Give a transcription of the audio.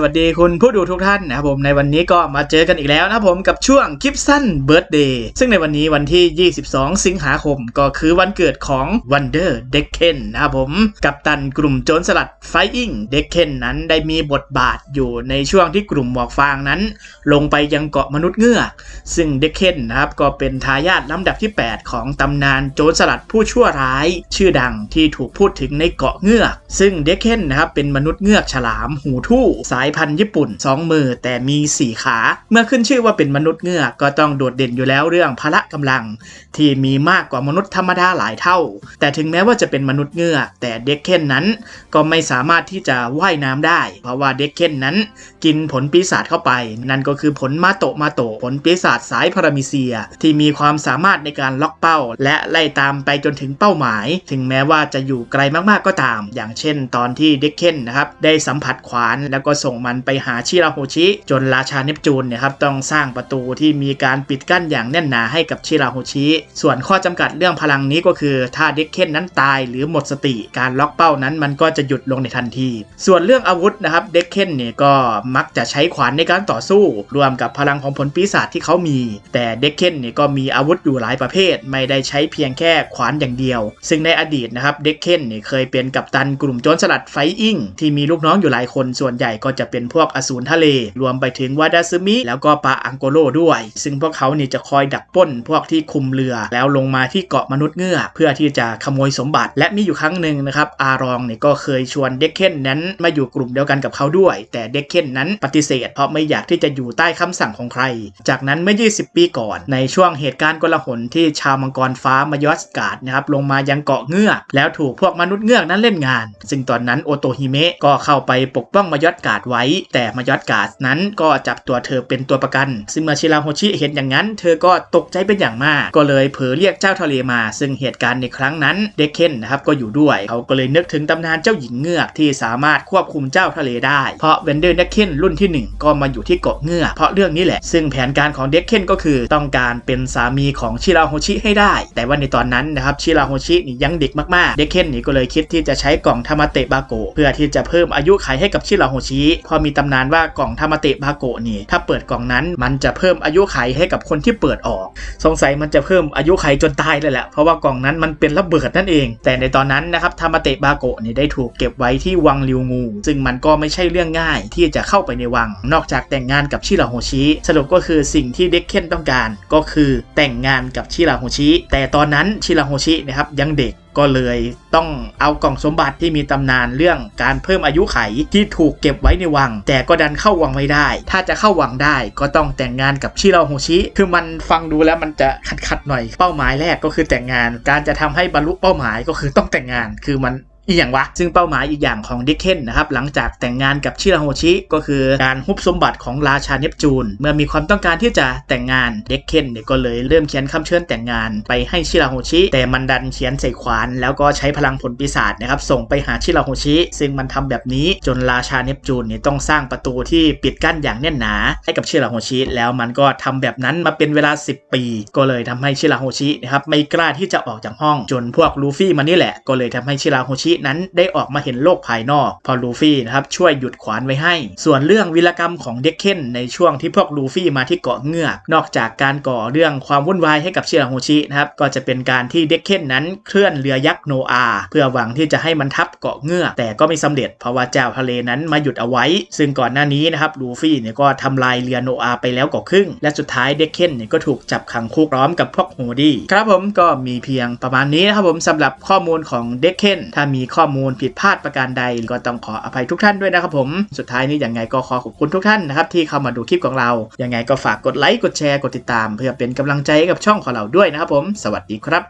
สวัสดีคุณผู้ดูทุกท่านนะครับผมในวันนี้ก็มาเจอกันอีกแล้วนะครับผมกับช่วงคลิปสั้นเบิร์ d เดย์ซึ่งในวันนี้วันที่ 22 สิงหาคมก็คือวันเกิดของ Wonder d e c k e n นนะครับผมกับตันกลุ่มโจรสลัด Fighting d e c k e n นั้นได้มีบทบาทอยู่ในช่วงที่กลุ่มหมวกฟางนั้น ลงไปยังเกาะมนุษย์เงือกซึ่งเดคเคนนะครับก็เป็นทายาทลำดับที่ 8 ของตำนานโจรสลัดผู้ชั่วร้าย ชื่อดังที่ถูกพูดถึงในเกาะเงือก ซึ่งเดคเคนนะครับเป็นมนุษย์เงือกฉลามหูทู่สายพันธุ์ญี่ปุ่น 2 มือแต่มี 4 ขา เมื่อขึ้นชื่อว่าเป็นมนุษย์เงือกก็ต้องโดดเด่นอยู่แล้วเรื่องพละกำลัง ที่มีมากกว่ามนุษย์ธรรมดาหลายเท่า แต่ถึงแม้ว่าจะเป็นมนุษย์เงือก แต่เด็กเคนนั้น ก็ไม่สามารถที่จะว่ายน้ำได้ เพราะว่าเด็กเคนนั้น กินผลปีศาจเข้าไป นั่นก็คือผลมาโตมาโตผลปีศาจสายพารามิเซีย ที่มีความสามารถในการล็อกเป้า และไล่ตามไปจนถึงเป้าหมาย ถึงแม้ว่าจะอยู่ไกลมากๆก็ตาม อย่างเช่น ตอนที่เด็กเคนนะครับได้สัมผัสขวานแล้วก็ส่งมันไปหาชิราโฮชิ จนราชาเนปจูนเนี่ยครับต้องสร้างประตูที่มีการปิดกั้นอย่างแน่นหนาให้กับชิราโฮชิ ส่วนข้อจำกัดเรื่องพลังนี้ก็คือ ถ้าเด็กเคนนั้นตายหรือหมดสติการล็อกเป้านั้นมันก็จะหยุดลงในทันที ส่วนเรื่องอาวุธนะครับเด็กเคนเนี่ยก็มักจะใช้ขวานในการต่อสู้ รวมกับพลังของผลปีศาจที่เขามี แต่เด็กเคนเนี่ยก็มีอาวุธอยู่หลายประเภท ไม่ได้ใช้เพียงแค่ขวานอย่างเดียว ซึ่งในอดีตนะครับเด็กเคนเนี่ยเคยเป็นกัปตันกลุ่มโจรสลัดไฟอิงที่มีลูกน้องอยู่หลายคนส่วนใหญ่ก็จะเป็นพวกอสูรทะเล รวมไปถึงวาดาซึมิ แล้วก็ปลาอังโกโลด้วย ซึ่งพวกเขาเนี่ยจะคอยดักป้นพวกที่คุมเรือ แล้วลงมาที่เกาะมนุษย์เงือกเพื่อที่จะขโมยสมบัติ และมีอยู่ครั้งหนึ่งนะครับอารองเนี่ยก็เคยชวนเด็กเคนนั้นมาอยู่กลุ่มเดียวกันกับเขาด้วย แต่เด็กเคนนั้นปฏิเสธ เพราะไม่อยากที่จะอยู่ใต้คำสั่งของใคร จากนั้นเมื่อ 20 ปีก่อน ในช่วงเหตุการณ์กลาหนที่ชาวมังกรฟ้ามายอสการ์ดนะครับลงมายังเกาะเงือกแล้วถูกพวกมนุษย์เงือกนั้นเล่นงาน ซึ่งตอนนั้นโอโตฮิเมะก็เข้าไปปกป้องมายอสการ์ดไว้ แต่มายอสการ์ดนั้นก็จับตัวเธอเป็นตัวประกัน ซึ่งเมื่อชิราโฮชิเห็นอย่างนั้น เธอก็ตกใจเป็นอย่างมาก ก็เลยเผลอเรียกเจ้าทะเลมา ซึ่งเหตุการณ์ในครั้งนั้นเด็กเคนนะครับก็อยู่ด้วย เขาก็เลยนึกถึงตำนานเจ้าหญิงเงือกที่สามารถควบคุมเจ้าทะเลได้ เพราะเวนเดอร์เด็กเคนรุ่นที่ 1 ก็มาอยู่ที่เกาะเงือกเพราะเรื่องนี้แหละ ซึ่งแผนการของเด็กเคนก็คือต้องการเป็นสามีของชิราโฮชิให้ได้ แต่ว่าในตอนนั้นนะครับชิราโฮชินี่ยังเด็กมากๆ เด็กเคนนี่ก็เลยคิดที่จะใช้กล่องธรรมเตะบาโกเพื่อที่จะเพิ่มอายุขัยให้กับชิราโฮชิพอมีตำนานว่ากล่องธรรมเตะบาโกะนี่ถ้าเปิดกล่องนั้นมันจะเพิ่มอายุไขให้กับคนที่เปิดออก สงสัยมันจะเพิ่มอายุไขจนตายเลยแหละเพราะว่ากล่องนั้นมันเป็นระเบิดนั่นเอง แต่ในตอนนั้นนะครับธรรมเตะบาโกะนี่ได้ถูกเก็บไว้ที่วังริวงู ซึ่งมันก็ไม่ใช่เรื่องง่ายที่จะเข้าไปในวัง นอกจากแต่งงานกับชิราโฮชิสรุปก็คือสิ่งที่เด็กเคนต้องการ ก็คือแต่งงานกับชิราโฮชิแต่ตอนนั้นชิราโฮชินะครับยังเด็ก ก็เลยต้องเอากล่องสมบัติที่มีตำนานเรื่องการเพิ่มอายุไขที่ถูกเก็บไว้ในวัง แต่ก็ดันเข้าวังไม่ได้ ถ้าจะเข้าวังได้ก็ต้องแต่งงานกับชิราโฮชิคือมันฟังดูแล้วมันจะขัดขัดหน่อยเป้าหมายแรกก็คือแต่งงาน การจะทำให้บรรลุเป้าหมายก็คือต้องแต่งงานคือมัน อีกอย่างวะ ซึ่งเป้าหมายอีกอย่างของดิกเคนนะครับ หลังจากแต่งงานกับชิราโฮชิ ก็คือการฮุบสมบัติของราชาเนปจูน เมื่อมีความต้องการที่จะแต่งงานเด็กเคนเนี่ยก็เลยเริ่มเขียนคำเชิญแต่งงานไปให้ชิราโฮชิ แต่มันดันเขียนใส่ขวาน แล้วก็ใช้พลังผลปีศาจนะครับส่งไปหาชิราโฮชิ ซึ่งมันทำแบบนี้จนราชาเนปจูนเนี่ยต้องสร้างประตูที่ปิดกั้นอย่างแน่นหนาให้กับชิราโฮชิ แล้วมันก็ทำแบบนั้นมาเป็นเวลา 10 ปี ก็เลยทำให้ชิราโฮชินะครับไม่กล้าที่จะออกจากห้องจนพวกลูฟี่มานี่แหละก็เลยทำให้ชิราโฮชินั้นได้ออกมาเห็นโลกภายนอก พอลูฟี่นะครับช่วยหยุดขวานไว้ให้ ส่วนเรื่องวิรกรรมของเด็กเคนในช่วงที่พวกลูฟี่มาที่เกาะเงือก นอกจากการก่อเรื่องความวุ่นวายให้กับเชิราโฮชินะครับก็จะเป็นการที่เด็กเคนนั้นเคลื่อนเรือยักษ์โนอาเพื่อหวังที่จะให้มันทับเกาะเงือก แต่ก็ไม่สำเร็จเพราะว่าเจ้าทะเลนั้นมาหยุดเอาไว้ ซึ่งก่อนหน้านี้นะครับลูฟี่เนี่ยก็ทำลายเรือโนอาไปแล้วกว่าครึ่ง และสุดท้ายเด็กเคนเนี่ยก็ถูกจับขังคุกพร้อมกับพวกโฮดี้ครับผมก็มีเพียงประมาณนี้นะครับผมสำหรับข้อมูลของเด็กเคนถ้ามีข้อมูลผิดพลาดประการใด ก็ต้องขออภัยทุกท่านด้วยนะครับผม สุดท้ายนี้ยังไงก็ขอขอบคุณทุกท่านนะครับที่เข้ามาดูคลิปของเรายังไงก็ฝากกดไลค์กดแชร์กดติดตาม เพื่อเป็นกำลังใจให้กับช่องของเราด้วยนะครับผม สวัสดีครับ